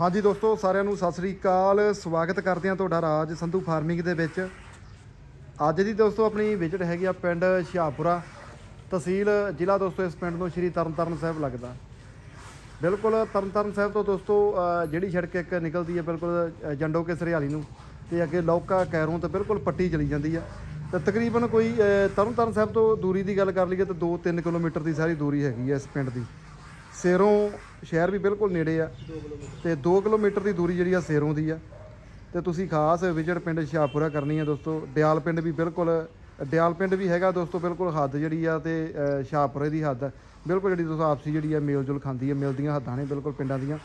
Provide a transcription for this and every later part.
ਹਾਂਜੀ ਦੋਸਤੋ, ਸਾਰਿਆਂ ਨੂੰ ਸਤਿ ਸ੍ਰੀ ਅਕਾਲ। ਸਵਾਗਤ ਕਰਦੇ ਹਾਂ ਤੁਹਾਡਾ ਰਾਜ ਸੰਧੂ ਫਾਰਮਿੰਗ ਦੇ ਵਿੱਚ। ਅੱਜ ਦੀ ਦੋਸਤੋ, ਆਪਣੀ ਵਿਜ਼ਿਟ ਹੈਗੀ ਆ ਪਿੰਡ ਸ਼ਾਹਪੁਰਾ ਤਹਿਸੀਲ, ਜ਼ਿਲ੍ਹਾ ਦੋਸਤੋ, ਇਸ ਪਿੰਡ ਨੂੰ ਸ਼੍ਰੀ ਤਰਨਤਾਰਨ ਸਾਹਿਬ ਲੱਗਦਾ। ਬਿਲਕੁਲ ਤਰਨਤਾਰਨ ਸਾਹਿਬ ਤੋਂ ਦੋਸਤੋ ਜਿਹੜੀ ਸੜਕ ਇੱਕ ਨਿਕਲਦੀ ਹੈ ਬਿਲਕੁਲ ਜੰਡੋ ਕੇ ਸਰਿਆਲੀ ਨੂੰ ਤੇ ਅੱਗੇ ਲੌਕਾ ਕੈਰੋਂ ਤੇ ਬਿਲਕੁਲ ਪੱਟੀ ਚਲੀ ਜਾਂਦੀ ਆ। ਤੇ ਤਕਰੀਬਨ ਕੋਈ ਤਰਨਤਾਰਨ ਸਾਹਿਬ ਤੋਂ ਦੂਰੀ ਦੀ ਗੱਲ ਕਰ ਲਈਏ ਤਾਂ 2-3 ਕਿਲੋਮੀਟਰ ਦੀ ਸਾਰੀ ਦੂਰੀ ਹੈਗੀ ਹੈ ਇਸ ਪਿੰਡ ਦੀ। ਸੇਰੋਂ ਸ਼ਹਿਰ ਵੀ ਬਿਲਕੁਲ ਨੇੜੇ ਆ ਤੇ 2 ਕਿਲੋਮੀਟਰ ਦੀ ਦੂਰੀ ਜਿਹੜੀ ਆ ਸੇਰੋਂ ਦੀ ਆ। ਤੇ ਤੁਸੀਂ ਖਾਸ ਵਿਜ਼ਿਟ ਪਿੰਡ ਸ਼ਾਹਪੁਰਾ ਕਰਨੀ ਆ ਦੋਸਤੋ। ਡਿਆਲ ਪਿੰਡ ਵੀ ਬਿਲਕੁਲ ਡਿਆਲ ਪਿੰਡ ਵੀ ਹੈਗਾ ਦੋਸਤੋ, ਬਿਲਕੁਲ ਹੱਦ ਜਿਹੜੀ ਆ ਤੇ ਸ਼ਾਹਪੁਰੇ ਦੀ ਹੱਦ ਆ। ਬਿਲਕੁਲ ਜਿਹੜੀ ਦੋਸਤੋ ਆਪਸੀ ਜਿਹੜੀ ਆ ਮੇਲ ਜੁਲ ਖਾਂਦੀ ਆ, ਮਿਲਦੀਆਂ ਹੱਦਾਂ ਨੇ ਬਿਲਕੁਲ ਪਿੰਡਾਂ ਦੀਆਂ।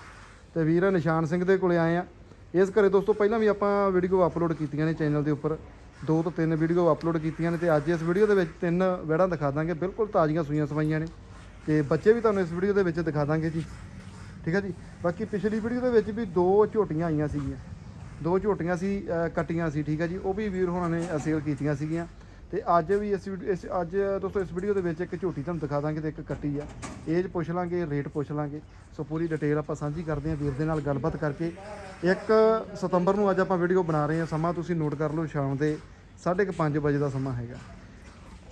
ਤੇ ਵੀਰ ਨਿਸ਼ਾਨ ਸਿੰਘ ਦੇ ਕੋਲੇ ਆਏ ਆ। ਇਸ ਘਰੇ ਦੋਸਤੋ ਪਹਿਲਾਂ ਵੀ ਆਪਾਂ ਵੀਡੀਓ ਅਪਲੋਡ ਕੀਤੀਆਂ ਨੇ ਚੈਨਲ ਦੇ ਉੱਪਰ। ਦੋ ਤੋਂ ਤਿੰਨ ਵੀਡੀਓ ਅਪਲੋਡ ਕੀਤੀਆਂ ਨੇ ਤੇ ਅੱਜ ਇਸ ਵੀਡੀਓ ਦੇ ਵਿੱਚ ਤਿੰਨ ਵੜਾਂ ਦਿਖਾ ਦਾਂਗੇ। ਬਿਲਕੁਲ ਤਾਜ਼ੀਆਂ ਸੂਈਆਂ ਸਵਾਈਆਂ ਨੇ। ਤੇ ਬੱਚੇ ਵੀ ਤੁਹਾਨੂੰ ਇਸ ਵੀਡੀਓ ਦੇ ਵਿੱਚ ਦਿਖਾ ਦਾਂਗੇ ਜੀ। ਠੀਕ ਹੈ ਜੀ? ਬਾਕੀ ਪਿਛਲੀ ਵੀਡੀਓ ਦੇ ਵਿੱਚ ਵੀ ਦੋ ਝੋਟੀਆਂ ਆਈਆਂ ਸੀਗੀਆਂ। ਦੋ ਝੋਟੀਆਂ ਸੀ ਕੱਟੀਆਂ ਸੀ, ਠੀਕ ਹੈ ਜੀ? ਉਹ ਵੀ ਵੀਰ ਹੋਣਾ ਨੇ ਸੇਲ ਕੀਤੀਆਂ ਸੀਗੀਆਂ। ਤੇ ਅੱਜ ਵੀ ਇਸ ਵੀਡੀਓ- ਇਸ, ਅੱਜ ਦੋਸਤੋ ਇਸ ਵੀਡੀਓ ਦੇ ਵਿੱਚ ਇੱਕ ਝੋਟੀ ਤੁਹਾਨੂੰ ਦਿਖਾ ਦਾਂਗੇ ਤੇ ਇੱਕ ਕੱਟੀ ਆ। ਏਜ ਪੁੱਛ ਲਾਂਗੇ ਰੇਟ ਪੁੱਛ ਲਾਂਗੇ। ਸੋ ਪੂਰੀ ਡਿਟੇਲ ਆਪਾਂ ਸਾਂਝੀ ਕਰਦੇ ਹਾਂ ਵੀਰ ਦੇ ਨਾਲ ਗੱਲਬਾਤ ਕਰਕੇ। 1 ਸਤੰਬਰ ਨੂੰ ਅੱਜ ਆਪਾਂ ਵੀਡੀਓ ਬਣਾ ਰਹੇ ਹਾਂ। ਸਮਾਂ ਤੁਸੀਂ ਨੋਟ ਕਰ ਲਓ, ਸ਼ਾਮ ਦੇ 5:30 ਵਜੇ ਦਾ ਸਮਾਂ ਹੈਗਾ।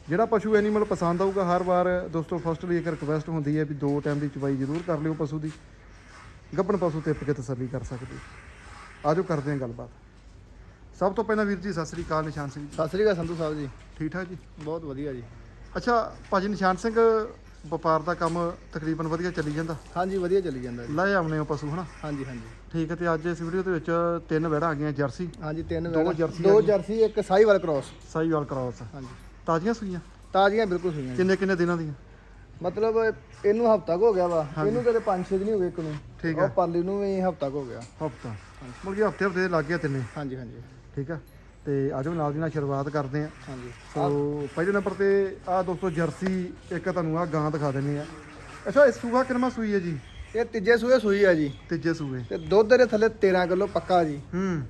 ਜਿਹੜਾ ਪਸ਼ੂ ਐਨੀਮਲ ਪਸੰਦ ਆਊਗਾ ਹਰ ਵਾਰ ਦੋਸਤੋ ਫਸਟਲੀ ਇੱਕ ਰਿਕਵੈਸਟ ਹੁੰਦੀ ਹੈ ਵੀ ਦੋ ਟਾਈਮ ਦੀ ਚਵਾਈ ਜ਼ਰੂਰ ਕਰ ਲਿਓ ਪਸ਼ੂ ਦੀ। ਗੱਭਣ ਪਸ਼ੂ ਟਿੱਪ ਕੇ ਤਸੱਲੀ ਕਰ ਸਕਦੇ ਆਜੋ ਕਰਦੇ ਹਾਂ ਗੱਲਬਾਤ। ਸਭ ਤੋਂ ਪਹਿਲਾਂ ਵੀਰ ਜੀ ਸਤਿ ਸ੍ਰੀ ਅਕਾਲ ਨਿਸ਼ਾਨ ਸਿੰਘ ਜੀ। ਸਤਿ ਸ੍ਰੀ ਅਕਾਲ ਸੰਧੂ ਸਾਹਿਬ ਜੀ। ਠੀਕ ਠਾਕ ਜੀ? ਬਹੁਤ ਵਧੀਆ ਜੀ। ਅੱਛਾ ਭਾਜੀ ਨਿਸ਼ਾਨ ਸਿੰਘ ਵਪਾਰ ਦਾ ਕੰਮ ਤਕਰੀਬਨ ਵਧੀਆ ਚੱਲੀ ਜਾਂਦਾ? ਹਾਂਜੀ ਵਧੀਆ ਚੱਲੀ ਜਾਂਦਾ ਜੀ। ਲੈ ਆਉਨੇ ਹੋ ਪਸ਼ੂ ਹਨਾ? ਹਾਂਜੀ ਹਾਂਜੀ। ਠੀਕ ਹੈ ਤੇ ਅੱਜ ਇਸ ਵੀਡੀਓ ਦੇ ਵਿੱਚ ਤਿੰਨ ਵੜਾ ਆ ਗਈਆਂ ਜਰਸੀ। ਹਾਂਜੀ ਤਿੰਨ ਦੋ ਵੈੜਾਂ- ਜਰਸੀ ਦੋ। ਜਰਸੀ ਇੱਕ ਸਾਈਵਾਲ ਕ੍ਰਾਸ ਸਾਈਵਾਲ ਕ੍ਰਾਸ ਹਾਂਜੀ। ਤਾਜ਼ੀਆਂ ਸੂਈਆਂ? ਤਾਜ਼ੀਆਂ ਬਿਲਕੁਲ ਸੂਈਆਂ ਜੀ। ਕਿੰਨੇ ਕਿੰਨੇ ਦਿਨਾਂ ਦੀਆਂ? ਮਤਲਬ ਇਹਨੂੰ ਹਫਤਾ ਕੁ ਹੋ ਗਿਆ ਵਾ। ਇਹਨੂੰ ਕਦੇ 5-6 ਦਿਨ ਹੀ ਹੋ ਗਏ ਇੱਕ ਨੂੰ। ਠੀਕ ਉਹ ਪਾਲੀ ਨੂੰ ਵੀ ਹਫਤਾ ਕੁ ਹੋ ਗਿਆ। ਹਫਤਾ। ਕਿ ਹਫ਼ਤੇ ਹਫ਼ਤੇ ਲੱਗ ਗਿਆ ਤਿੰਨੇ? ਹਾਂਜੀ ਹਾਂਜੀ। ਠੀਕ ਆ। ਤੇ ਆਜੋ ਨਾਲ ਦੀ ਨਾਲ ਸ਼ੁਰੂਆਤ ਕਰਦੇ ਆ। ਹਾਂਜੀ। ਸੋ ਪਹਿਲੇ ਨੰਬਰ ਤੇ ਆ ਦੋਸਤੋ ਜਰਸੀ ਇੱਕ ਤੁਹਾਨੂੰ ਆ ਗਾਂ ਦਿਖਾ ਦਿੰਨੇ ਆ। ਅੱਛਾ ਇਹ ਸੂਆ ਕਿੰਨਾ ਸੂਈ ਹੈ ਜੀ? ਇਹ ਤੀਜੇ ਸੂਏ ਸੂਈ ਆ ਜੀ। ਤੀਜੇ ਸੂਏ ਤੇ ਦੁੱਧ ਦੇ ਥੱਲੇ 13 ਕਿਲੋ ਪੱਕਾ ਜੀ। ਹੂੰ।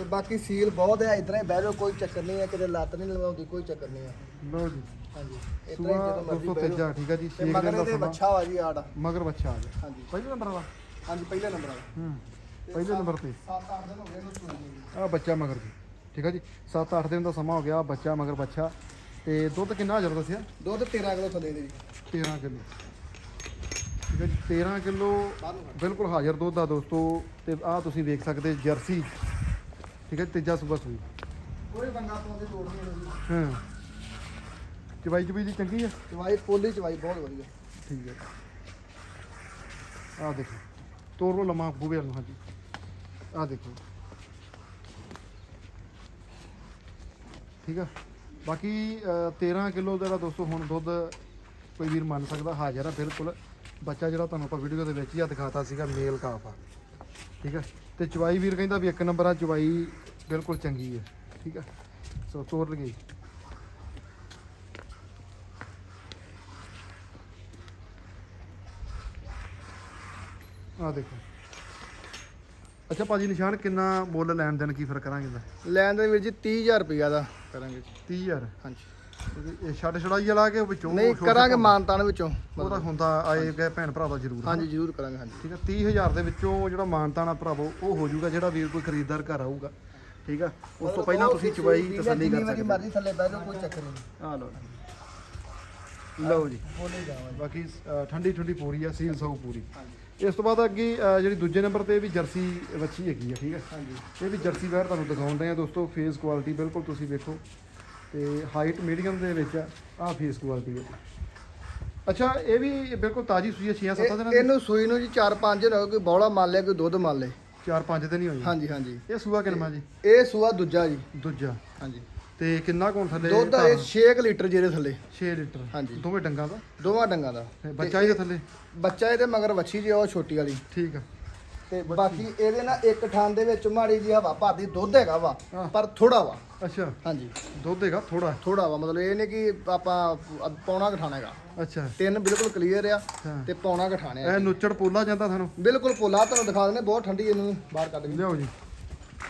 ਤੇ ਬਾਕੀ ਸੀਲ ਬਹੁਤ ਹੈ ਹੀ ਬਹਿ ਜਾਓ ਕੋਈ ਚੱਕਰ ਨਹੀਂ ਹੈ ਕਿਤੇ ਲੱਤ ਨਹੀਂ ਲਗਾਉਂਦੀ ਕੋਈ ਚੱਕਰ ਨਹੀਂ ਹੈ। ਲਓ ਜੀ। ਹਾਂਜੀ ਇਤਨਾ ਹੀ ਜਦੋਂ ਮਰਜ਼ੀ ਬਹਿ ਤੀਜਾ ਜਾਓ ਠੀਕ ਆ ਜੀ ਤੇ 6 ਮਗਰ ਦਿਨ ਦਾ ਇਹਦੇ ਸਮਾਂ। ਬੱਚਾ ਵਾ ਜੀ ਆੜ। ਮਗਰ ਬੱਚਾ ਆ ਗਿਆ। ਹਾਂਜੀ। ਪਹਿਲੇ ਨੰਬਰ ਵਾਲਾ? ਹਾਂਜੀ ਪਹਿਲੇ ਨੰਬਰ ਵਾਲਾ। ਹੂੰ ਪਹਿਲੇ ਨੰਬਰ ਤੇ। 7-8 ਦਿਨ ਹੋ ਗਏ ਇਹਨੂੰ ਸੂਈ ਨੂੰ। ਆ ਬੱਚਾ ਮਗਰ ਜੀ ਠੀਕ ਆ ਜੀ 7-8 ਦਿਨ ਦਾ ਸਮਾਂ ਹੋ ਗਿਆ ਬੱਚਾ ਮਗਰ ਬੱਚਾ। ਤੇ ਦੁੱਧ ਕਿੰਨਾ ਹਾਜ਼ਰ ਦੱਸਿਆ ਦੁੱਧ 13 ਕਿਲੋ ਥੱਲੇ ਦੇ ਜੀ। 13 ਕਿਲੋ। ਠੀਕ ਹੈ ਜੀ 13 ਕਿਲੋ ਬਿਲਕੁਲ ਹਾਜ਼ਰ ਦੁੱਧ ਆ ਦੋਸਤੋ ਤੇ ਆ ਤੁਸੀਂ ਵੇਖ ਸਕਦੇ ਜਰਸੀ। ਠੀਕ ਹੈ ਤੀਜਾ ਸੂਬਾ ਸੂਈ। ਕੋਈ ਬੰਗਾ ਤੋਂ ਦੀ ਲੋੜ ਨਹੀਂ ਹੋਣੀ ਹਾਂ। ਚਵਾਈ ਚਵਾਈ ਦੀ ਚੰਗੀ ਆ? ਚਵਾਈ ਪੋਲੀ ਚਵਾਈ ਬਹੁਤ ਵਧੀਆ। ਠੀਕ ਹੈ। ਆ ਦੇਖੋ ਤੋਰ ਲੋ ਲਮਾ ਬੂਵੇ ਵਾਲ ਨੂੰ ਹਾਂਜੀ। ਆ ਦੇਖੋ। ਠੀਕ ਆ। ਬਾਕੀ ਅ, 13 ਕਿਲੋ ਦਾ ਦੋਸਤੋ ਹੁਣ ਦੁੱਧ ਕੋਈ ਵੀਰ ਮੰਨ ਸਕਦਾ ਹਾਜ਼ਰ ਆ ਬਿਲਕੁਲ। ਬੱਚਾ ਜਿਹੜਾ ਤੁਹਾਨੂੰ ਆਪਾਂ ਵੀਡੀਓ ਦੇ ਵਿੱਚ ਹੀ ਆ ਦਿਖਾਤਾ ਸੀਗਾ ਮੇਲ ਕਾਫ ਆ। ਠੀਕ ਆ? ਤੇ ਚਵਾਈ ਵੀਰ ਕਹਿੰਦਾ ਵੀ ਇੱਕ ਨੰਬਰ ਆ ਚਵਾਈ ਬਿਲਕੁਲ ਚੰਗੀ ਹੈ ਠੀਕ ਆ? ਸੋ ਤੋਰ ਲਗਈ ਆ ਦੇਖੋ। ਅੱਛਾ ਭਾਜੀ ਨਿਸ਼ਾਨ ਕਿੰਨਾ ਮੁੱਲ ਲੈਣ ਦੇਣ ਕੀ ਫ਼ਰਕ ਕਰਾਂਗੇ ਦਾ ਲੈਣ ਦੇ ਵੀਰ ਜੀ 30000 ਰੁਪਇਆ ਦਾ। ਕਰਾਂਗੇ। ਜੀ 30000 ਹਾਂਜੀ। ਇਹ ਛੱਡ ਛੜਾਈ ਵਾਲਾ ਕੇ ਵਿੱਚੋਂ ਨਹੀਂ ਛੋਟ ਕਰਾਂਗੇ ਛੋਟ ਮਾਨਤਾਨ ਵਿੱਚੋਂ। ਉਹਦਾ ਹੁੰਦਾ ਆਏ ਗਏ ਭੈਣ ਭਰਾ ਦਾ ਜ਼ਰੂਰ ਹਾਂਜੀ ਜ਼ਰੂਰ ਕਰਾਂਗੇ ਹਾਂਜੀ। ਠੀਕ ਆ 30000 ਦੇ ਵਿੱਚੋਂ ਜਿਹੜਾ ਮਾਨਤਾਨਾ ਭਰਾਵੋ ਉਹ ਹੋ ਜਾਊਗਾ ਜਿਹੜਾ ਵੀਰ ਕੋਈ ਖਰੀਦਦਾਰ ਘਰ ਆਊਗਾ। ਠੀਕ ਆ? ਉਸ ਤੋਂ ਪਹਿਲਾਂ ਤੁਸੀਂ ਚਵਾਈ ਤਸੱਲੀ ਕਰ ਸਕਦੇ ਮਰਜ਼ੀ ਥੱਲੇ ਬਹਿ ਜਾਓ ਕੋਈ ਚੱਕਰ ਨਹੀਂ। ਆ ਲਓ ਲਓ ਜੀ। ਬੋਲੇ ਜਾਵਾਂਗੇ ਬਾਕੀ ਅ, ਠੰਡੀ ਠੰਡੀ ਪੂਰੀ ਆ ਸੀਲ ਸਾਊ ਪੂਰੀ। ਇਸ ਤੋਂ ਬਾਅਦ ਅੱਗੇ ਅ, ਜਿਹੜੀ ਦੂਜੇ ਨੰਬਰ ਤੇ ਵੀ ਜਰਸੀ ਵੱਛੀ ਹੈਗੀ ਆ ਠੀਕ ਹੈ ਹਾਂਜੀ। ਇਹ ਵੀ ਜਰਸੀ ਵੈਰ ਤੁਹਾਨੂੰ ਦਿਖਾਉਂਦੇ ਆ ਦੋਸਤੋ ਫੇਸ ਕੁਆਲਿਟੀ ਬਿਲਕੁਲ ਤੁਸੀਂ ਵੇਖੋ। ਤੇ ਹਾਈਟ ਮੀਡੀਅਮ ਦੇ ਵਿੱਚ ਆ ਆਹ ਫੇਸ ਕੁਆਲਿਟੀ ਹੈ ਅੱਛਾ ਇਹ ਵੀ ਬਿਲਕੁਲ ਤਾਜੀ ਸੂਈ ਹੈ 6-7 ਦਿਨਾਂ ਦੀ? ਇਹਨੂੰ ਸੂਈ ਨੂੰ ਜੀ 5-5 ਦਿਨ ਹੋ ਗਏ ਕੋਈ ਬੌਲਾ ਮੰਨ ਲਿਆ ਕੋਈ ਦੁੱਧ ਮੰਨ ਲੇ 4-5 ਦਿਨ ਹੀ ਹੋਈ? ਹਾਂਜੀ ਹਾਂਜੀ। ਇਹ ਸੂਆ ਕਿੰਨਾ ਜੀ? ਇਹ ਸੂਆ ਦੂਜਾ ਜੀ। ਦੂਜਾ। ਹਾਂਜੀ। ਤੇ ਕਿੰਨਾ ਕੋਣ ਥੱਲੇ ਦੁੱਧ ਇਹ 6 ਲੀਟਰ ਜਿਹੜੇ ਥੱਲੇ। 6 ਲੀਟਰ। ਹਾਂਜੀ। ਦੋਵੇਂ ਡੰਗਾਂ ਦਾ? ਦੋਵਾਂ ਡੰਗਾਂ ਦਾ। ਬੱਚਾ ਇਹਦੇ ਥੱਲੇ? ਬੱਚਾ ਇਹਦੇ ਮਗਰ ਵੱਛੀ ਜੀ ਉਹ ਛੋਟੀ ਵਾਲੀ। ਠੀਕ ਆ। ਤੇ ਬਾਕੀ ਇਹਦੇ ਨਾਲ ਇੱਕ ਠਾਂ ਦੇ ਵਿੱਚ ਮਾੜੀ ਜੀ ਹਵਾ ਭਰਦੀ ਦੁੱਧ ਹੈਗਾ ਵਾ ਹਾਂ। ਪਰ ਥੋੜਾ ਵਾ। ਅੱਛਾ। ਹਾਂਜੀ। ਦੁੱਧ ਹੈਗਾ ਥੋੜਾ ਥੋੜਾ ਵਾ ਮਤਲਬ ਇਹ ਨਹੀਂ ਕਿ ਆਪਾਂ ਅ- ਪੌਣਾ ਘਟਾਣਾ ਹੈਗਾ। ਅੱਛਾ। ਤਿੰਨ ਬਿਲਕੁਲ ਕਲੀਅਰ ਆ ਹਾਂ। ਤੇ ਪੌਣਾ ਘਟਾਣੇ ਆ ਇਹ ਨੁੱਚੜ ਪੋਲਾ ਜਾਂਦਾ ਤੁਹਾਨੂੰ? ਬਿਲਕੁਲ ਪੋਲਾ ਤੁਹਾਨੂੰ ਦਿਖਾ ਦਿੰਦੇ ਬਹੁਤ ਠੰਡੀ ਇਹਨੂੰ ਬਾਹਰ ਕੱਢ ਕੇ। ਲਿਆਓ ਜੀ।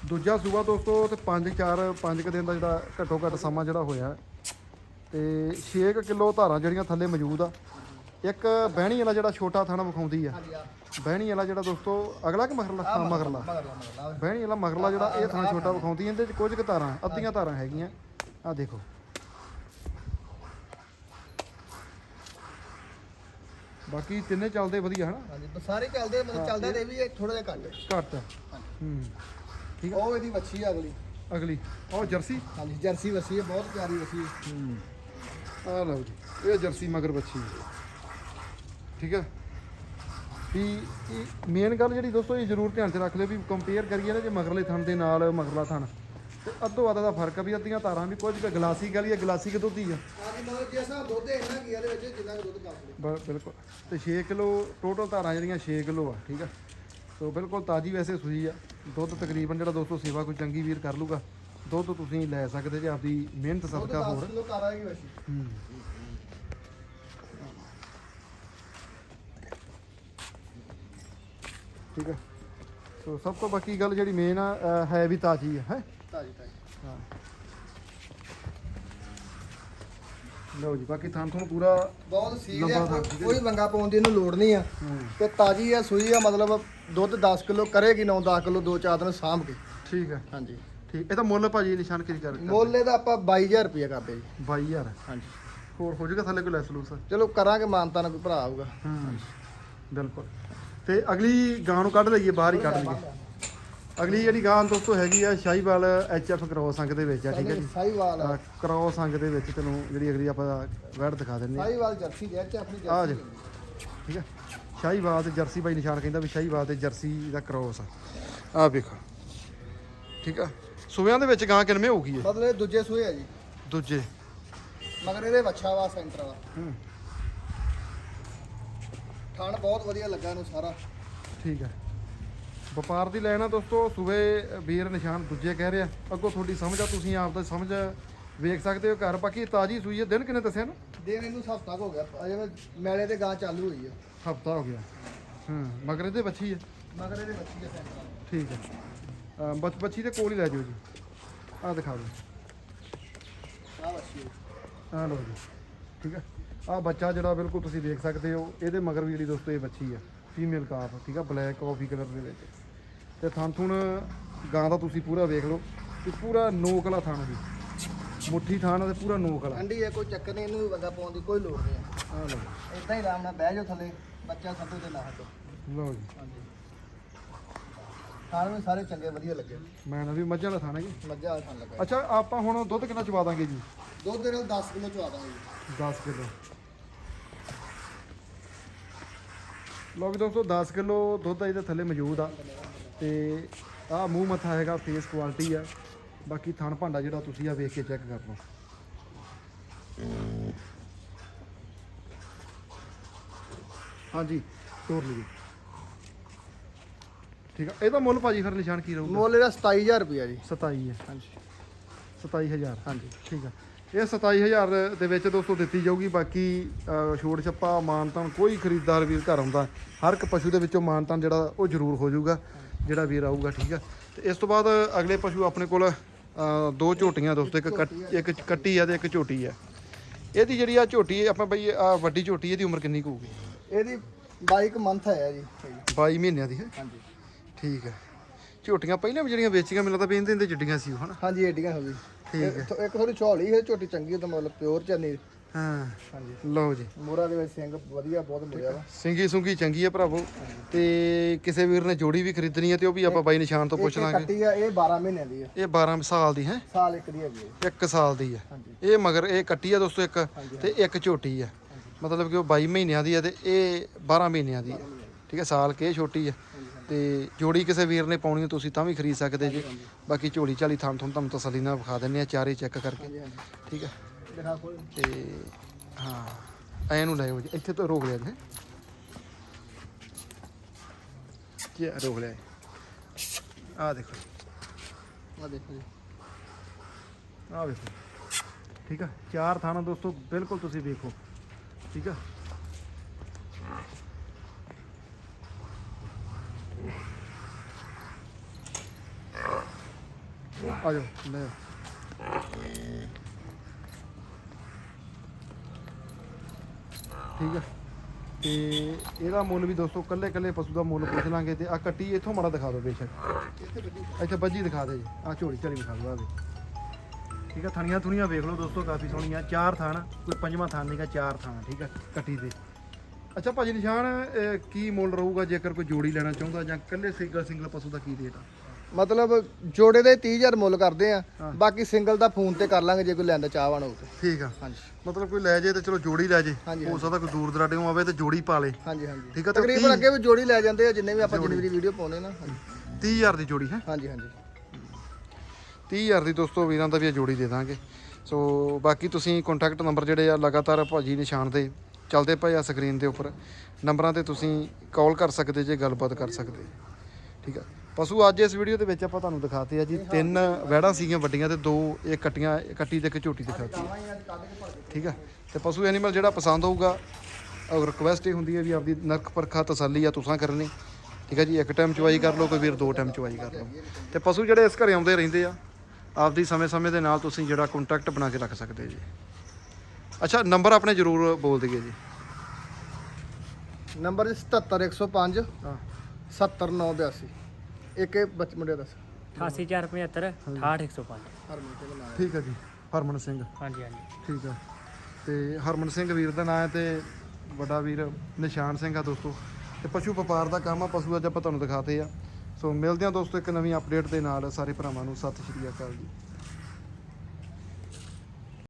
ਦੂਜਾ ਸੂਬਾ ਦੋਸਤੋ ਤੇ 5 4 5 ਕ ਦਿਨ ਦਾ ਜਿਹੜਾ ਘੱਟੋ ਘੱਟ ਸਮਾਂ ਜਿਹੜਾ ਹੋਇਆ ਤੇ 6 ਕਿਲੋ ਧਾਰਾਂ ਜਿਹੜੀਆਂ ਥੱਲੇ ਮੌਜੂਦ ਆ ਇੱਕ ਬਹਿਣੀ ਵਾਲਾ ਜਿਹੜਾ ਛੋਟਾ ਥਾਣਾ ਵਿਖਾਉਂਦੀ ਆ। ਹਾਂਜੀ ਆ ਬਹਿਣੀ ਵਾਲਾ ਜਿਹੜਾ ਦੋਸਤੋ ਅਗਲਾ ਕਿ ਮਗਰਲਾ? ਹਾਂ ਮਗਰਲਾ ਮਗਰਲਾ। ਮਗਰਲਾ ਬਹਿਣੀ ਵਾਲਾ ਮਗਰਲਾ ਜਿਹੜਾ ਇਹ ਥਾਣਾ ਛੋਟਾ ਵਿਖਾਉਂਦੀ ਇਹਦੇ ਚ ਕੁਝ ਕੁ ਤਾਰਾਂ ਅੱਧੀਆਂ ਤਾਰਾਂ ਹੈਗੀਆਂ। ਆ ਦੇਖੋ। ਬਾਕੀ ਤਿੰਨੇ ਚੱਲਦੇ ਵਧੀਆ ਹਨਾ? ਹਾਂਜੀ ਬਸ ਸਾਰੇ ਚੱਲਦੇ ਮਤਲਬ ਚੱਲਦਾ ਤੇ ਇਹ ਵੀ ਥੋੜਾ ਜਿਹਾ ਘੱਟ। ਘੱਟ। ਆ। ਹੂੰ। ਠੀਕ ਉਹ ਇਹਦੀ ਵੱਛੀ ਆ ਅਗਲੀ। ਅਗਲੀ। ਉਹ ਜਰਸੀ? ਹਾਂਜੀ ਜਰਸੀ ਵੱਛੀ ਹੈ ਬਹੁਤ ਪਿਆਰੀ ਵੱਛੀ ਹੈ। ਆ ਲਓ ਜੀ ਇਹ ਜਰਸੀ ਮਗਰ ਬੱਚੀ ਹੈ। ਠੀਕ ਹੈ? ਵੀ ਮੇਨ ਗੱਲ ਜਿਹੜੀ ਦੋਸਤੋ ਇਹ ਜ਼ਰੂਰ ਧਿਆਨ 'ਚ ਰੱਖ ਲਿਓ ਵੀ ਕੰਪੇਅਰ ਕਰੀਏ ਨਾ ਜੇ ਮਗਰਲੇ ਥਣ ਦੇ ਨਾਲ ਮਗਰਲਾ ਥਣ ਤੇ ਅੱਧੋ ਅੱਧ ਦਾ ਫ਼ਰਕ ਆ ਵੀ ਅੱਧੀਆਂ ਤਾਰਾਂ ਵੀ ਕੁਝ ਕੁ ਗਲਾਸੀ ਗਲੀ ਹੈ ਗਲਾਸੀ ਕਿ ਦੁੱਧ ਹੀ ਆ ਮਤਲਬ ਜਿਸ ਤਰ੍ਹਾਂ ਦੁੱਧ ਇਹਨਾਂ ਕੀ ਇਹਦੇ ਵਿੱਚ ਜਿੰਨਾ ਕੁ ਦੁੱਧ ਬ- ਬਿਲਕੁਲ। ਤੇ 6 ਕਿਲੋ ਟੋਟਲ ਤਾਰਾਂ ਜਿਹੜੀਆਂ 6 ਕਿਲੋ ਆ ਠੀਕ ਆ? ਸੋ ਬਿਲਕੁਲ ਤਾਜੀ ਵੈਸੇ ਸੂਈ ਆ। ਦੁੱਧ ਤਕਰੀਬਨ ਜਿਹੜਾ ਦੋਸਤੋ ਸੇਵਾ ਕੋਈ ਚੰਗੀ ਵੀਰ ਕਰ ਲੂਗਾ। ਦੁੱਧ ਤੁਸੀਂ ਲੈ ਸਕਦੇ ਜੇ ਆਪਦੀ ਮਿਹਨਤ ਦੁੱਧ ਸਦਕਾ 10 ਹੋਰ। ਕਿਲੋ ਕਰਾਂਗੇ ਵੱਛੀ ਹੂੰ। ਠੀਕ ਹੈ। ਸੋ ਸਭ ਤੋਂ ਬਾਕੀ ਗੱਲ ਜਿਹੜੀ ਮੇਨ ਆ ਹੈ ਵੀ ਤਾਜੀ ਹੈ ਹੈ? ਤਾਜੀ ਤਾਜੀ। ਹਾਂ। ਲਓ ਜੀ ਬਾਕੀ ਥਾਂ ਤੁਹਾਨੂੰ ਪੂਰਾ ਬਹੁਤ ਸੀਲ ਆ। ਕੋਈ- ਵੰਗਾ ਪਾਉਣ ਦੀ ਇਹਨੂੰ ਲੋੜ ਨਹੀਂ ਆ। ਤੇ ਤਾਜੀ ਆ ਸੂਈ ਆ ਮਤਲਬ ਦੁੱਧ 10 ਕਿਲੋ ਕਰੇਗੀ 9-10 ਕਿਲੋ ਦੋ ਚਾਰ ਦਿਨ ਸਾਂਭ ਕੇ। ਠੀਕ ਹੈ। ਹਾਂਜੀ। ਠੀਕ ਇਹ ਤਾਂ ਮੁੱਲ ਭਾਜੀ ਨਿਸ਼ਾਨ ਕੀ ਕਰ ਮੁੱਲ ਇਹਦਾ ਆਪਾਂ 22000 ਰੁਪਏ ਕਰਦੇ ਜੀ। 22000 ਹਾਂਜੀ। ਹੋਰ ਹੋ ਜਾਊਗਾ ਥੱਲੇ ਕੋਈ ਲੈਸ ਲੂਸ? ਚਲੋ ਕਰਾਂਗੇ ਮਾਨਤਾ ਨਾਲ ਕੋਈ ਭਰਾ ਆਊਗਾ। ਹੂੰ। ਬਿਲਕੁਲ। ਤੇ ਅਗਲੀ ਗਾਂ ਨੂੰ ਕੱਢ ਲਈਏ ਬਾਹਰ ਹੀ ਕੱਢ ਲਈਏ। ਅਗਲੀ ਜਿਹੜੀ ਗਾਂ ਦੋਸਤੋ ਹੈਗੀ ਆ ਸ਼ਾਹੀਵਾਲ ਐਚਐਫ ਕ੍ਰੋਸ ਅੰਗ ਦੇ ਵਿੱਚ ਆ ਠੀਕ ਹੈ ਜੀ? ਸਾਈਵਾਲ ਆ ਕ੍ਰੋਸ ਅੰਗ ਦੇ ਵਿੱਚ ਤੈਨੂੰ ਜਿਹੜੀ ਅਗਲੀ ਆਪਾਂ ਵੈੜ ਦਿਖਾ ਦਿੰਨੇ ਆ ਸਾਈਵਾਲ ਜਰਸੀ ਦੇ ਚ ਆਪਣੀ ਆ ਜੀ। ਠੀਕ ਹੈ ਸ਼ਾਹੀਵਾਲ ਤੇ ਜਰਸੀ ਬਾਈ ਨਿਸ਼ਾਨ ਕਹਿੰਦਾ ਵੀ ਸ਼ਾਹੀਵਾਲ ਤੇ ਜਰਸੀ ਦਾ ਕ੍ਰੋਸ ਆ। ਆ ਵੇਖੋ। ਠੀਕ ਆ? ਸੂਬਿਆਂ ਦੇ ਵਿੱਚ ਗਾਂ ਕਿੰਨੇ ਹੋਊਗੀ ਇਹ ਮਤਲਬ ਇਹ ਦੂਜੇ ਸੂਏ ਆ ਜੀ। ਦੂਜੇ। ਮਗਰ ਇਹਦੇ ਵੱਛਾ ਵਾ ਸੈਂਟਰ ਵਾ ਹੂੰ। ਥਣ ਬਹੁਤ ਵਧੀਆ ਲੱਗਾ ਇਹਨੂੰ ਸਾਰਾ। ਠੀਕ ਹੈ। ਵਪਾਰ ਦੀ ਲੈਣਾ ਦੋਸਤੋ ਸੂਬੇ ਵੀਰ ਨਿਸ਼ਾਨ ਦੂਜੇ ਕਹਿ ਰਿਹਾ। ਅੱਗੋਂ ਤੁਹਾਡੀ ਸਮਝ ਆ ਤੁਸੀਂ ਆਪ ਦਾ ਸਮਝ ਵੇਖ ਸਕਦੇ ਹੋ ਘਰ। ਬਾਕੀ ਤਾਜੀ ਸੂਈ ਹੈ ਦਿਨ ਕਿੰਨੇ ਦੱਸਿਆ ਨਾ ਦਿਨ ਇਹਨੂੰ ਹਫਤਾ ਹੋ ਗਿਆ ਅਜੇ ਮੈਲੇ ਤੇ ਗਾਂ ਚਾਲੂ ਹੋਈ ਆ। ਹਫਤਾ ਹੋ ਗਿਆ। ਹਾਂ ਮਗਰ ਇਹਦੇ ਬੱਚੀ ਹੈ ਮਗਰ ਇਹਦੇ ਆ ਸੈਂਟਰ ਠੀਕ ਹੈ ਬੱਚ ਬੱਚੀ ਦੇ ਕੋਲ ਹੀ ਲੈ ਜਾਓ ਜੀ। ਆਹ ਦਿਖਾ ਦਿਓ। ਆ ਵੱਛੀ ਆਹ ਲਓ ਜੀ। ਠੀਕ ਹੈ ਆਹ ਬੱਚਾ ਜਿਹੜਾ ਬਿਲਕੁਲ ਤੁਸੀਂ ਦੇਖ ਸਕਦੇ ਹੋ ਇਹਦੇ ਮਗਰ ਵੀ ਜਿਹੜੀ ਦੋਸਤੋ ਇਹ ਬੱਚੀ ਆ ਫੀਮੇਲ ਕਾਫ ਠੀਕ ਆ ਬਲੈਕ ਕਾਫੀ ਕਲਰ ਦੇ ਵਿੱਚ। ਤੇ ਥਣ ਥੁਣ ਗਾਂ ਦਾ ਤੁਸੀਂ ਪੂਰਾ ਵੇਖ ਲਓ ਕਿ ਪੂਰਾ ਨੋਕ ਵਾਲਾ ਥਣ ਜੀ ਮੁੱਠੀ ਥਣ ਤੇ ਪੂਰਾ ਨੋਕ ਵਾਲਾ। ਠੰਡੀ ਹੈ ਕੋਈ ਚੱਕਰ ਨਹੀਂ ਇਹਨੂੰ ਵੀ ਵੰਗਾ ਪਾਉਣ ਦੀ ਕੋਈ ਲੋੜ ਨਹੀਂ ਆ ਲਓ। ਇਦਾਂ ਹੀ ਆਰਾਮ ਨਾਲ ਬਹਿ ਜਾਓ ਥੱਲੇ ਬੱਚਾ ਸੱਦੋ ਤੇ ਨਾ ਹਟੋ ਲਓ ਜੀ। ਹਾਂਜੀ। ਖਾਣ ਵੀ ਸਾਰੇ ਚੰਗੇ ਵਧੀਆ ਲੱਗੇ। ਮੈਂ ਨਾ ਵੀ ਮੱਝਾਂ ਦਾ ਥਣ ਹੈ ਜੀ। ਮੱਝਾਂ ਵਾਲਾ ਖਾਣ ਲੱਗਾ। ਅੱਛਾ ਆਪਾਂ ਹੁਣ ਦੁੱਧ ਕਿੰਨਾ ਚਵਾ ਦਾਂਗੇ ਜੀ? ਦੁੱਧ ਦੇ ਨਾਲ 10 ਕਿਲੋ ਚਵਾ ਦਾਂਗੇ ਜੀ। 10 ਕਿਲੋ। ਲੋ ਵੀ ਦੋਸਤੋ 10 ਕਿਲੋ ਦੁੱਧ ਇਹਦੇ ਥੱਲੇ ਮੌਜੂਦ ਆ। ਤੇ ਆਹ ਮੂੰਹ ਮੱਥਾ ਹੈਗਾ ਫੇਸ ਕੁਆਲਿਟੀ ਆ। ਬਾਕੀ ਥਣ ਭਾਂਡਾ ਜਿਹੜਾ ਤੁਸੀਂ ਆ ਵੇਖ ਕੇ ਚੈੱਕ ਕਰ ਲਓ। ਹਾਂਜੀ ਤੋਰ ਲਈਏ। ਠੀਕ ਆ। ਇਹਦਾ ਮੁੱਲ ਭਾਜੀ ਫਿਰ ਨਿਸ਼ਾਨ ਕੀ ਰਹੂਗਾ? ਮੁੱਲ ਇਹਦਾ 27000 ਰੁਪਇਆ ਜੀ। 27 ਹੈ। ਹਾਂਜੀ। 27000 ਹਾਂਜੀ। ਠੀਕ ਆ। ਇਹ 27000 ਦੇ ਵਿੱਚ ਦੋਸਤੋ ਦਿੱਤੀ ਜਾਊਗੀ ਬਾਕੀ ਛੋਟ ਛੱਪਾ ਮਾਨਤਾਨ ਕੋਈ ਖਰੀਦਦਾਰ ਵੀਰ ਘਰ ਆਉਂਦਾ ਹਰ ਇੱਕ ਪਸ਼ੂ ਦੇ ਵਿੱਚੋਂ ਮਾਨਤਾਨ ਜਿਹੜਾ ਉਹ ਜ਼ਰੂਰ ਹੋ ਜਾਊਗਾ ਜਿਹੜਾ ਵੀਰ ਆਊਗਾ ਠੀਕ ਆ? ਤੇ ਇਸ ਤੋਂ ਬਾਅਦ ਅਗਲੇ ਪਸ਼ੂ ਆਪਣੇ ਕੋਲ ਦੋ ਝੋਟੀਆਂ ਦੋਸਤੋ ਇੱਕ ਇੱਕ ਕੱਟੀ ਆ ਤੇ ਇੱਕ ਝੋਟੀ ਆ। ਇਹਦੀ ਜਿਹੜੀ ਆ ਝੋਟੀ ਆਪਾਂ ਬਈ ਆ ਵੱਡੀ ਝੋਟੀ ਇਹਦੀ ਉਮਰ ਕਿੰਨੀ ਕੁ ਹੋਊਗੀ? ਇਹਦੀ 22 ਮੰਥ ਹੈ ਜੀ। 22 ਮਹੀਨਿਆਂ ਦੀ ਹੈ? ਹਾਂਜੀ। ਠੀਕ ਹੈ ਝੋਟੀਆਂ ਪਹਿਲਾਂ ਵੀ ਜਿਹੜੀਆਂ ਵੇਚੀਆਂ ਮੈਨੂੰ ਲੱਗਦਾ ਵੀ ਇਹਦੇ ਜੱਡੀਆਂ ਸੀ ਹਨਾ? ਹਾਂਜੀ ਏਡੀਆਂ ਹੋ ਗਈ ਠੀਕ ਹੈ। ਇੱਕ ਥੋੜੀ ਝੋਲੀ ਹੈ ਝੋਟੀ ਚੰਗੀ ਉਹਦਾ ਮਤਲਬ ਪਿਓਰ ਚੰਨੀ ਹਾਂ। ਹਾਂਜੀ। ਲਓ ਜੀ। ਮੋਰਾ ਦੇ ਵਿੱਚ ਸਿੰਘ ਵਧੀਆ ਬਹੁਤ ਮਿਲਿਆ ਵਾ। ਸਿੰਗੀ ਸੁੰਗੀ ਚੰਗੀ ਹੈ ਭਰਾਵੋ। ਤੇ ਕਿਸੇ ਵੀਰ ਨੇ ਜੋੜੀ ਵੀ ਖਰੀਦਣੀ ਹੈ ਤੇ ਉਹ ਵੀ ਆਪਾਂ ਬਾਈ ਨਿਸ਼ਾਨ ਤੋਂ ਪੁੱਛ ਲਾਂਗੇ। ਕੱਟੀ ਆ ਇਹ 12 ਮਹੀਨਿਆਂ ਦੀ ਆ। ਇਹ 12 ਸਾਲ ਦੀ ਹੈ? ਸਾਲ ਇੱਕ ਦੀ ਹੈਗੀ ਹੈ 1 ਸਾਲ ਦੀ ਹੈ ਹਾਂਜੀ। ਇਹ ਮਗਰ ਇਹ ਕੱਟੀ ਆ ਦੋਸਤੋ ਇੱਕ ਤੇ ਇੱਕ ਝੋਟੀ ਆ। ਮਤਲਬ ਕਿ ਉਹ 22 ਮਹੀਨਿਆਂ ਦੀ ਹੈ ਤੇ ਇਹ 12 ਮਹੀਨਿਆਂ ਦੀ ਹੈ ਠੀਕ ਹੈ ਸਾਲ ਕੇ ਛੋਟੀ ਹੈ ਤੇ ਜੋੜੀ ਕਿਸੇ ਵੀਰ ਨੇ ਪਾਉਣੀ ਹੈ ਤੁਸੀਂ ਤਾਂ ਵੀ ਖਰੀਦ ਸਕਦੇ ਜੀ। ਬਾਕੀ ਝੋਲੀ ਝਾਲੀ ਥਾਂ ਤੁਹਾਨੂੰ ਤੁਹਾਨੂੰ ਤਸੱਲੀ ਨਾਲ ਵਿਖਾ ਦਿੰਨੇ ਆ ਚਾਰੇ ਚੈੱਕ ਕਰਕੇ। ਠੀਕ ਹੈ? ਦਿਖਾ ਤੇ ਹਾਂ ਐ ਨੂੰ ਲੈ ਆਓ ਜੀ। ਇੱਥੇ ਤੋਂ ਰੋਕ ਲਿਆ ਜੀ। ਕੀ ਰੋਕ ਲਿਆ ਆ ਦੇਖੋ ਆ ਦੇਖੋ ਜੀ। ਆ ਵੇਖੋ। ਠੀਕ ਆ? ਚਾਰ ਥਾਣਾ ਦੋਸਤੋ ਬਿਲਕੁਲ ਤੁਸੀਂ ਵੇਖੋ। ਠੀਕ ਆ? ਆ ਜਾਓ ਲੈ ਠੀਕ ਆ। ਤੇ ਇਹਦਾ ਮੁੱਲ ਵੀ ਦੋਸਤੋ ਕੱਲੇ ਕੱਲੇ ਪਸ਼ੂ ਦਾ ਮੁੱਲ ਪੁੱਛ ਲਾਂਗੇ ਤੇ ਆ ਕੱਟੀ ਇੱਥੋਂ ਮਾੜਾ ਦਿਖਾ ਦਿਓ ਬੇਸ਼ੱਕ। ਇੱਥੇ ਬੱਜੀ ਦਿਖਾ ਦੇ ਜੀ। ਆ ਝੋਲੀ, ਝਾਲੀ ਦਿਖਾ ਦਿਓ ਆ ਠੀਕ ਆ ਥਣੀਆਂ ਥੁਣੀਆਂ ਵੇਖ ਲਓ ਦੋਸਤੋ, ਕਾਫੀ ਸੋਹਣੀਆਂ। ਚਾਰ ਥਣ, ਕੋਈ ਪੰਜਵਾਂ ਥਣ ਨਹੀਂਗਾ ਚਾਰ ਥਣ, ਠੀਕ ਆ, ਕੱਟੀ ਦੇ। ਅੱਛਾ ਭਾਜੀ ਨਿਸ਼ਾਨ ਕੀ ਮੁੱਲ ਰਹੂਗਾ ਜੇਕਰ ਕੋਈ ਜੋੜੀ ਲੈਣਾ ਚਾਹੁੰਦਾ ਜਾਂ ਕੱਲੇ ਸਿੰਗਲ ਸਿੰਗਲ ਪਸ਼ੂ ਦਾ ਕੀ ਰੇਟ ਆ? ਮਤਲਬ ਜੋੜੇ ਦੇ 30000 ਮੁੱਲ ਕਰਦੇ ਆ। ਬਾਕੀ ਸਿੰਗਲ ਦਾ ਫੋਨ ਤੇ ਕਰ ਲਾਂਗੇ ਜੇ ਕੋਈ ਲੈਂਦਾ ਚਾਹਵਾਨ ਤੇ ਠੀਕ ਆ। ਹਾਂਜੀ। ਮਤਲਬ ਕੋਈ ਲੈ ਜੇ ਤੇ ਚਲੋ ਜੋੜੀ ਲੈ ਜੇ ਹੋ ਸਕਦਾ ਕੋਈ ਦੂਰ ਦਰਾਡੇੋਂ ਆਵੇ ਤੇ ਜੋੜੀ ਪਾ ਲੇ। ਹਾਂਜੀ ਹਾਂਜੀ। ਠੀਕ ਆ, ਤੇ ਤਕਰੀਬਨ ਅੱਗੇ ਵੀ ਜੋੜੀ ਲੈ ਜਾਂਦੇ ਆ ਜਿੰਨੇ ਵੀ ਆਪਾਂ ਜਿੰਨੀ ਵਾਰੀ ਵੀਡੀਓ ਪਾਉਨੇ ਨਾ ਹਾਂਜੀ। 30000 ਦੀ ਜੋੜੀ ਹੈ? ਹਾਂਜੀ ਹਾਂਜੀ। 30000 ਦੀ ਦੋਸਤੋ ਵੀਰਾਂ ਦਾ ਵੀ ਜੋੜੀ ਦੇ ਦਾਂਗੇ। ਸੋ ਬਾਕੀ ਤੁਸੀਂ ਕੰਟੈਕਟ ਨੰਬਰ ਜਿਹੜੇ ਆ ਲਗਾਤਾਰ ਭਾਜੀ ਨਿਸ਼ਾਨ ਦੇ ਚੱਲਦੇ ਪਏ ਆ ਸਕਰੀਨ ਦੇ ਉੱਪਰ। ਨੰਬਰਾਂ ਤੇ ਤੁਸੀਂ ਕਾਲ ਕਰ ਸਕਦੇ ਜੇ ਗੱਲਬਾਤ ਕਰ ਸਕਦੇ ਠੀਕ ਆ। ਪਸ਼ੂ ਅੱਜ ਇਸ ਵੀਡੀਓ ਦੇ ਵਿੱਚ ਆਪਾਂ ਤੁਹਾਨੂੰ ਦਿਖਾਤੇ ਆ ਜੀ ਤਿੰਨ ਵਹਿੜਾਂ ਸੀਗੀਆਂ ਵੱਡੀਆਂ ਤੇ ਦੋ ਇਹ ਕੱਟੀਆਂ ਕੱਟੀ ਤੇ ਇੱਕ ਝੋਟੀ ਦਿਖਾਤੀ। ਠੀਕ ਆ? ਤੇ ਪਸ਼ੂ ਐਨੀਮਲ ਜਿਹੜਾ ਪਸੰਦ ਹੋਊਗਾ ਰਿਕੁਐਸਟ ਇਹ ਹੁੰਦੀ ਹੈ ਵੀ ਆਪਦੀ ਨਰਕ ਪਰਖਾ ਤਸੱਲੀ ਆ ਤੁਸੀਂ ਕਰਨੀ। ਠੀਕ ਆ ਜੀ? ਇੱਕ ਟਾਈਮ ਚਵਾਈ ਕਰ ਲਓ ਕੋਈ ਵੀਰ ਦੋ ਟਾਈਮ ਚਵਾਈ ਕਰ ਲਓ। ਤੇ ਪਸ਼ੂ ਜਿਹੜੇ ਇਸ ਘਰੇ ਆਉਂਦੇ ਰਹਿੰਦੇ ਆ ਆਪਦੀ ਸਮੇਂ-ਸਮੇਂ ਦੇ ਨਾਲ ਤੁਸੀਂ ਜਿਹੜਾ ਕੰਟੈਕਟ ਬਣਾ ਕੇ ਰੱਖ ਸਕਦੇ ਜੀ। ਅੱਛਾ ਨੰਬਰ ਆਪਣੇ ਜ਼ਰੂਰ ਬੋਲ ਦਈਏ ਜੀ। ਨੰਬਰ 77105 ਹਾਂ। 70982 ਇੱਕ ਇਹ ਬੱਚ ਮੁੰਡੇ ਦਾ 88475 68105 ਹਰਮਨ ਸਿੰਘ ਨਾਮ ਠੀਕ ਆ ਜੀ ਹਰਮਨ ਸਿੰਘ। ਹਾਂਜੀ ਹਾਂਜੀ। ਠੀਕ ਆ। ਤੇ ਹਰਮਨ ਸਿੰਘ ਵੀਰ ਦਾ ਨਾਮ ਹੈ ਤੇ ਵੱਡਾ ਵੀਰ ਨਿਸ਼ਾਨ ਸਿੰਘ ਆ ਦੋਸਤੋ। ਤੇ ਪਸ਼ੂ ਵਪਾਰ ਦਾ ਕੰਮ ਆ ਪਸ਼ੂ ਅੱਜ ਆਪਾਂ ਤੁਹਾਨੂੰ ਦਿਖਾਤੇ ਆ। ਸੋ ਮਿਲਦੇ ਆ ਦੋਸਤੋ ਇੱਕ ਨਵੀਂ ਅਪਡੇਟ ਦੇ ਨਾਲ ਸਾਰੇ ਭਰਾਵਾਂ ਨੂੰ। ਸਤਿ ਸ਼੍ਰੀ ਅਕਾਲ ਜੀ।